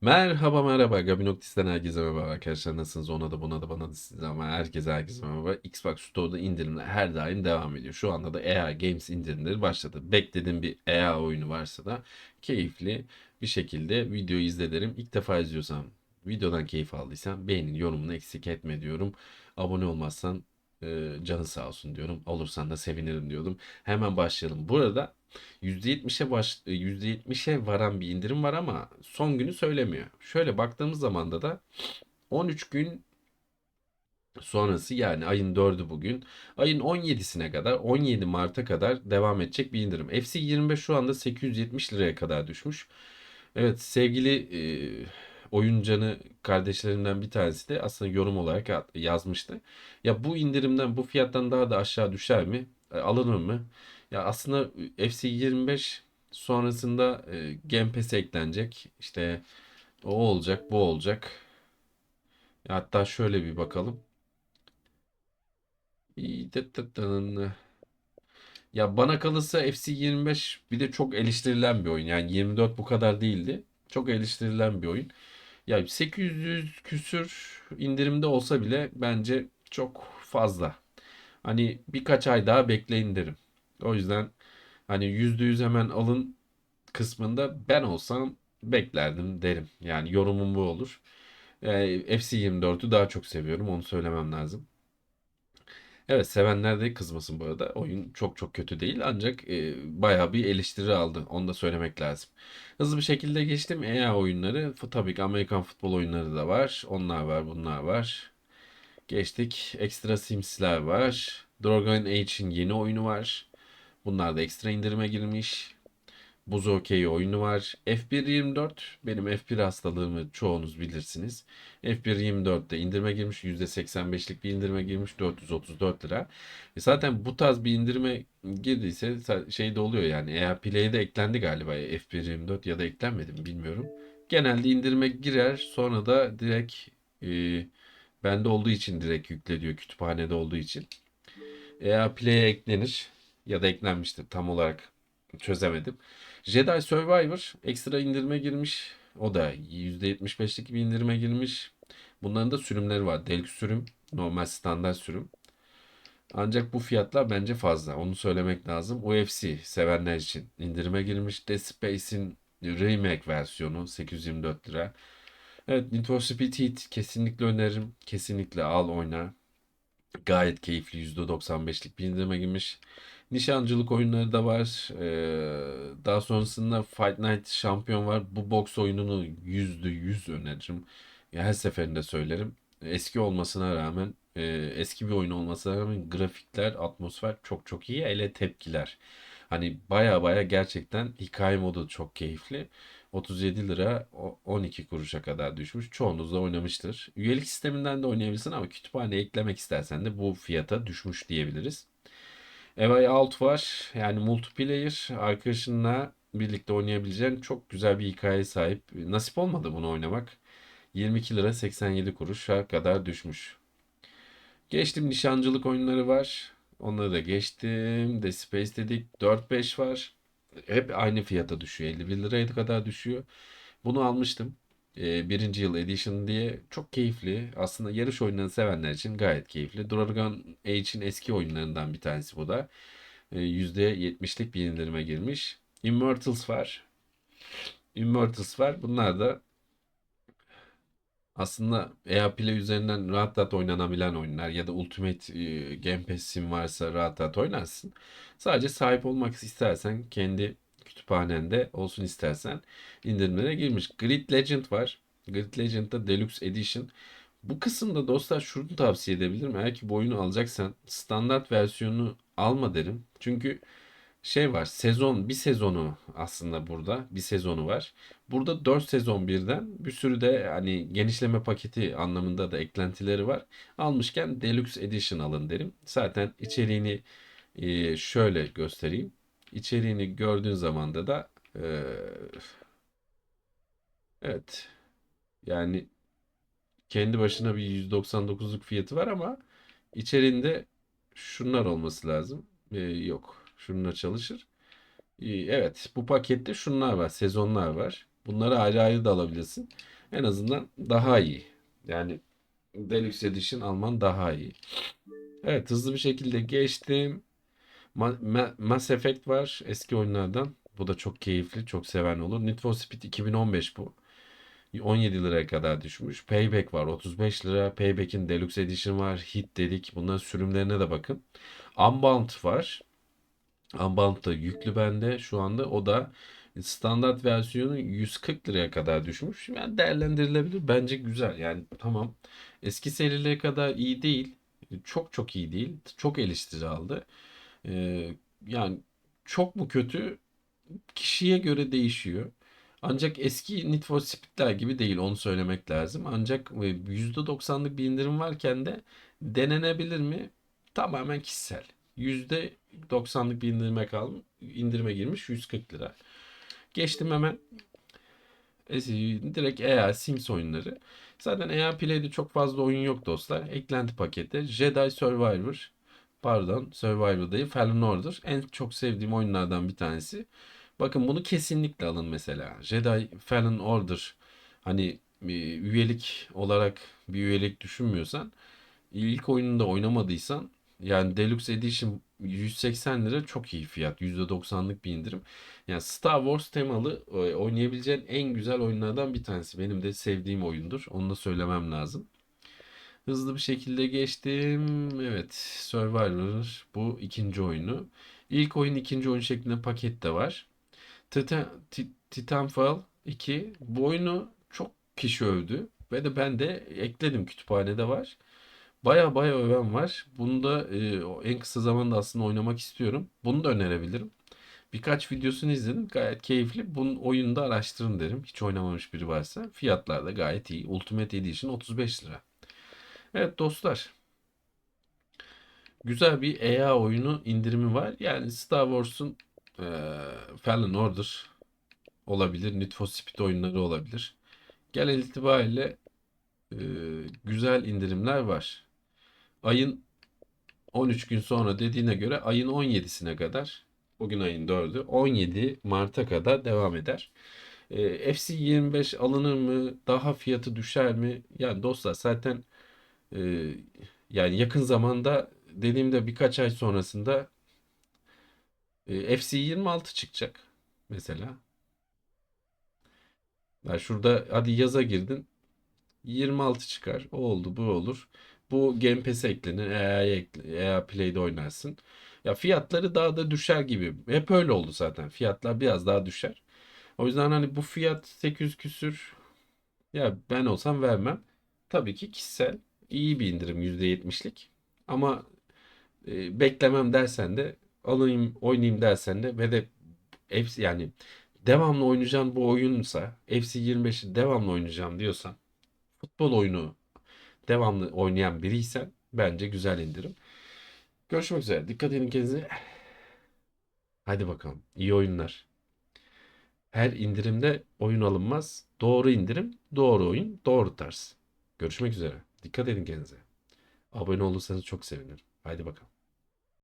Merhaba merhaba. Gabi Noktis'ten herkese merhaba arkadaşlar. Nasılsınız? Ona da buna da bana da size ama herkese herkese merhaba. Xbox Store'da indirimler her daim devam ediyor. Şu anda da EA Games indirimleri başladı. Beklediğim bir EA oyunu varsa da keyifli bir şekilde videoyu izle derim İlk defa izliyorsan videodan keyif aldıysan beğenin yorumunu eksik etme diyorum. Abone olmazsan e, canı sağ olsun diyorum. Olursan da sevinirim diyordum. Hemen başlayalım. Burada %70'e baş %70'e varan bir indirim var ama son günü söylemiyor. Şöyle baktığımız zaman da da 13 gün sonrası yani ayın 4'ü bugün. Ayın 17'sine kadar 17 Mart'a kadar devam edecek bir indirim. FC 25 şu anda 870 liraya kadar düşmüş. Evet sevgili e, oyuncanı kardeşlerimden bir tanesi de aslında yorum olarak yazmıştı. Ya bu indirimden bu fiyattan daha da aşağı düşer mi? E, alınır mı? Ya aslında FC 25 sonrasında e, Game Pass'e eklenecek. İşte o olacak, bu olacak. Ya hatta şöyle bir bakalım. Ya bana kalırsa FC 25 bir de çok eleştirilen bir oyun. Yani 24 bu kadar değildi. Çok eleştirilen bir oyun. Ya 800 küsür indirimde olsa bile bence çok fazla. Hani birkaç ay daha bekleyin derim. O yüzden hani %100 hemen alın kısmında ben olsam beklerdim derim. Yani yorumum bu olur. Ee, FC 24'ü daha çok seviyorum onu söylemem lazım. Evet sevenler de kızmasın bu arada. Oyun çok çok kötü değil ancak e, bayağı bir eleştiri aldı. Onu da söylemek lazım. Hızlı bir şekilde geçtim. EA oyunları. Tabii ki Amerikan futbol oyunları da var. Onlar var, bunlar var. Geçtik. Extra Sims'ler var. Dragon Age'in yeni oyunu var. Bunlar da ekstra indirime girmiş. Buz Okey oyunu var. F1.24 benim F1 hastalığımı çoğunuz bilirsiniz. F1.24'te indirime girmiş. %85'lik bir indirime girmiş. 434 lira. E zaten bu tarz bir indirime girdiyse şey de oluyor yani. Eğer Play'e de eklendi galiba F1.24 ya da eklenmedi mi bilmiyorum. Genelde indirime girer. Sonra da direkt e, bende olduğu için direkt yükleniyor. Kütüphanede olduğu için. Eğer Play'e eklenir ya da eklenmiştir tam olarak çözemedim. Jedi Survivor ekstra indirime girmiş. O da %75'lik bir indirime girmiş. Bunların da sürümleri var. Deluxe sürüm, normal standart sürüm. Ancak bu fiyatlar bence fazla. Onu söylemek lazım. UFC sevenler için indirime girmiş. Dead Space'in remake versiyonu 824 lira. Evet Need for Speed Heat kesinlikle öneririm. Kesinlikle al oyna. Gayet keyifli %95'lik bir indirime girmiş. Nişancılık oyunları da var. Ee, daha sonrasında Fight Night şampiyon var. Bu boks oyununu %100 öneririm. Ya her seferinde söylerim. Eski olmasına rağmen, e, eski bir oyun olmasına rağmen grafikler, atmosfer çok çok iyi. Ele tepkiler. Hani baya baya gerçekten hikaye modu çok keyifli. 37 lira o- 12 kuruşa kadar düşmüş. Çoğunuz da oynamıştır. Üyelik sisteminden de oynayabilirsin ama kütüphaneye eklemek istersen de bu fiyata düşmüş diyebiliriz. Evay Alt var. Yani multiplayer arkadaşınla birlikte oynayabileceğin çok güzel bir hikaye sahip. Nasip olmadı bunu oynamak. 22 lira 87 kuruşa kadar düşmüş. Geçtim nişancılık oyunları var. Onları da geçtim. The Space dedik. 4-5 var. Hep aynı fiyata düşüyor. 51 liraya kadar düşüyor. Bunu almıştım. Ee, birinci yıl edition diye. Çok keyifli. Aslında yarış oyunlarını sevenler için gayet keyifli. Dragon Age'in eski oyunlarından bir tanesi bu da. Ee, %70'lik bir indirime girmiş. Immortals var. Immortals var. Bunlar da aslında EA Play üzerinden rahat rahat oynanabilen oyunlar ya da Ultimate e, Game Pass'in varsa rahat rahat oynarsın. Sadece sahip olmak istersen kendi kütüphanende olsun istersen indirimlere girmiş. Grid Legend var. Grid Legend'da Deluxe Edition. Bu kısımda dostlar şunu tavsiye edebilirim. Eğer ki bu oyunu alacaksan standart versiyonu alma derim. Çünkü şey var sezon bir sezonu aslında burada bir sezonu var. Burada 4 sezon birden bir sürü de hani genişleme paketi anlamında da eklentileri var. Almışken Deluxe Edition alın derim. Zaten içeriğini şöyle göstereyim. İçeriğini gördüğün zaman da da e, evet yani kendi başına bir 199'luk fiyatı var ama içeriğinde şunlar olması lazım. E, yok. Şununla çalışır. Ee, Evet, bu pakette şunlar var, sezonlar var. Bunları ayrı ayrı da alabilirsin. En azından daha iyi. Yani Deluxe Edition alman daha iyi. Evet hızlı bir şekilde geçtim. Ma- Ma- Mass Effect var eski oyunlardan. Bu da çok keyifli, çok seven olur. Need for Speed 2015 bu. 17 liraya kadar düşmüş. Payback var 35 lira. Payback'in Deluxe Edition var. Hit dedik. Bunların sürümlerine de bakın. Unbound var. Unbound da yüklü bende şu anda. O da standart versiyonu 140 liraya kadar düşmüş. Yani değerlendirilebilir. Bence güzel. Yani tamam. Eski serilere kadar iyi değil. Çok çok iyi değil. Çok eleştiri aldı. Ee, yani çok mu kötü? Kişiye göre değişiyor. Ancak eski Need for Speed'ler gibi değil onu söylemek lazım. Ancak e, %90'lık bir indirim varken de denenebilir mi? Tamamen kişisel. %90'lık bir indirime kal indirime girmiş 140 lira. Geçtim hemen e, direkt EA Sims oyunları. Zaten EA Play'de çok fazla oyun yok dostlar. Eklenti paketi Jedi Survivor pardon Survivor değil Fallen en çok sevdiğim oyunlardan bir tanesi. Bakın bunu kesinlikle alın mesela. Jedi Fallen Order hani bir üyelik olarak bir üyelik düşünmüyorsan ilk oyununda oynamadıysan yani Deluxe Edition 180 lira çok iyi fiyat. %90'lık bir indirim. Yani Star Wars temalı e, oynayabileceğin en güzel oyunlardan bir tanesi. Benim de sevdiğim oyundur. Onu da söylemem lazım. Hızlı bir şekilde geçtim. Evet, Survivor bu ikinci oyunu. İlk oyun ikinci oyun şeklinde paket de var. Titan, Ti- Titanfall 2 bu oyunu çok kişi övdü ve de ben de ekledim kütüphanede var. Baya baya öven var. Bunu da e, en kısa zamanda aslında oynamak istiyorum. Bunu da önerebilirim. Birkaç videosunu izledim. Gayet keyifli. Bunun oyunu da araştırın derim. Hiç oynamamış biri varsa. Fiyatlar da gayet iyi. Ultimate Edition 35 lira. Evet dostlar. Güzel bir EA oyunu indirimi var. Yani Star Wars'un eee Fallen Order olabilir. Need for Speed oyunları olabilir. Genel itibariyle eee, güzel indirimler var. Ayın 13 gün sonra dediğine göre ayın 17'sine kadar bugün ayın 4'ü 17 Mart'a kadar devam eder. Eee, FC25 alınır mı? Daha fiyatı düşer mi? Yani dostlar zaten eee, yani yakın zamanda dediğimde birkaç ay sonrasında e, FC26 çıkacak mesela. Yani şurada hadi yaza girdin 26 çıkar. O oldu bu olur. Bu Game Pass'e eklenir. EA, ekle- EA Play'de oynarsın. Ya fiyatları daha da düşer gibi. Hep öyle oldu zaten. Fiyatlar biraz daha düşer. O yüzden hani bu fiyat 800 küsür ya ben olsam vermem. Tabii ki kişisel iyi bir indirim %70'lik. Ama e, beklemem dersen de alayım oynayayım dersen de ve de FC yani devamlı oynayacağım bu oyunsa FC25'i devamlı oynayacağım diyorsan futbol oyunu devamlı oynayan biriysen bence güzel indirim. Görüşmek üzere. Dikkat edin kendinize. Hadi bakalım. İyi oyunlar. Her indirimde oyun alınmaz. Doğru indirim, doğru oyun, doğru tarz. Görüşmek üzere. Dikkat edin kendinize. Abone olursanız çok sevinirim. Haydi bakalım.